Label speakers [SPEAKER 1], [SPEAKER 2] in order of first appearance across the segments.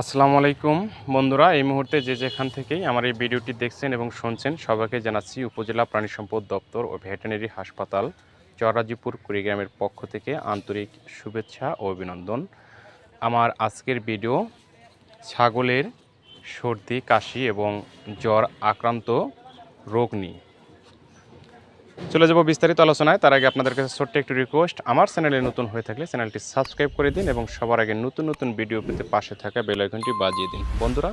[SPEAKER 1] আসসালামু আলাইকুম বন্ধুরা, এই মুহূর্তে যে যেখান থেকেই আমার এই ভিডিওটি দেখছেন এবং শুনছেন, সবাইকে জানাচ্ছি উপজেলা প্রাণী সম্পদ দপ্তর ও ভেটেরিনারি হাসপাতাল চরাজিপুর কুড়িগ্রামের পক্ষ থেকে আন্তরিক শুভেচ্ছা ও অভিনন্দন। আমার আজকের ভিডিও ছাগলের সর্দি, কাশি এবং জ্বর আক্রান্ত রোগ নিয়ে। চলে যাব বিস্তারিত আলোচনায়। তার আগে আপনাদের কাছে ছোট্ট একটু রিকোয়েস্ট আমার চ্যানেলে নতুন হয়ে থাকলে চ্যানেলটি সাবস্ক্রাইব করে দিন এবং সবার আগে নতুন নতুন ভিডিও পেতে পাশে থাকা বেল আইকনটি বাজিয়ে দিন। বন্ধুরা,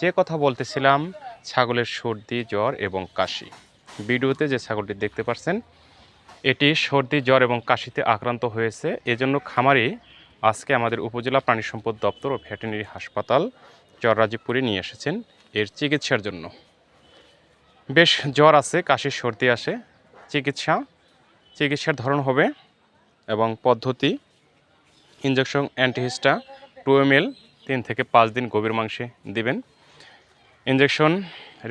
[SPEAKER 1] যে কথা বলতেছিলাম, ছাগলের সর্দি, জ্বর এবং কাশি। ভিডিওতে যে ছাগলটি দেখতে পাচ্ছেন, এটি সর্দি, জ্বর এবং কাশিতে আক্রান্ত হয়েছে। এজন্য খামারি আজকে আমাদের উপজেলা প্রাণী সম্পদ দপ্তর ও ভেটেরিনারি হাসপাতাল চররাজীপুরে নিয়ে এসেছেন। এর চিকিৎসার জন্য। বেশ জ্বর আছে কাশি সর্দি আসে। চিকিৎসা, চিকিৎসার ধরন হবে এবং পদ্ধতি ইঞ্জেকশন অ্যান্টিহিস্টা টু এম এল তিন থেকে পাঁচ দিন গভীর মাংসে দিবেন। Injection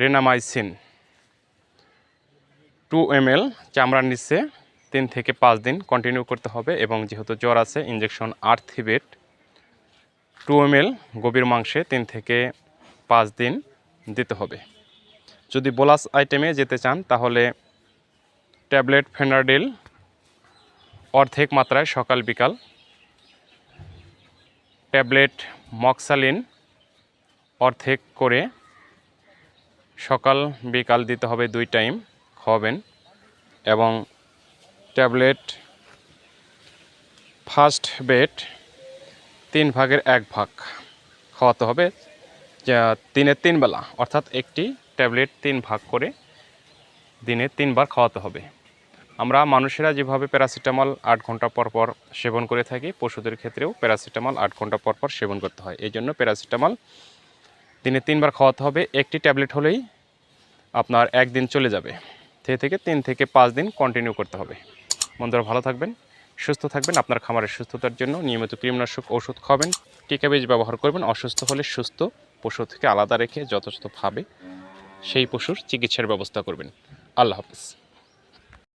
[SPEAKER 1] Renamycin two M L চামড়ার নিচে তিন থেকে পাঁচ দিন কন্টিনিউ করতে হবে এবং যেহেতু জ্বর আছে ইঞ্জেকশন আর্থিবেট টু এম এল গভীর মাংসে তিন থেকে পাঁচ দিন দিতে হবে। যদি বোলাস আইটেমে যেতে চান, তাহলে ট্যাবলেট ফেনারডিল অর্ধেক মাত্রায় সকাল, বিকাল। ট্যাবলেট, মক্সালিন, অর্ধেক করে সকাল, বিকাল দিতে হবে দুই টাইম খাওয়াবেন। এবং ট্যাবলেট ফার্স্ট বেড তিন ভাগের এক ভাগ খাওয়াতে হবে, যা দিনের তিন বেলা, অর্থাৎ একটি ট্যাবলেট তিন ভাগ করে দিনে তিনবার খাওয়াতে হবে। আমরা মানুষেরা যেভাবে প্যারাসিটামল আট ঘণ্টা পর পর সেবন করে থাকি, পশুদের ক্ষেত্রেও প্যারাসিটামল আট ঘণ্টা পর পর সেবন করতে হয়। এই জন্য প্যারাসিটামল দিনে তিনবার খাওয়াতে হবে। একটি ট্যাবলেট হলেই আপনার একদিন চলে যাবে। সে থেকে তিন থেকে পাঁচ দিন কন্টিনিউ করতে হবে। বন্ধুরা, ভালো থাকবেন, সুস্থ থাকবেন, আপনার খামারের সুস্থতার জন্য নিয়মিত কৃমিনাশক ওষুধ খাবেন, টিকা বীজ ব্যবহার করবেন, অসুস্থ হলে সুস্থ পশু থেকে আলাদা রেখে যথাযথভাবে সেই পশুর চিকিৎসার ব্যবস্থা করবেন। আল্লাহ হাফিজ।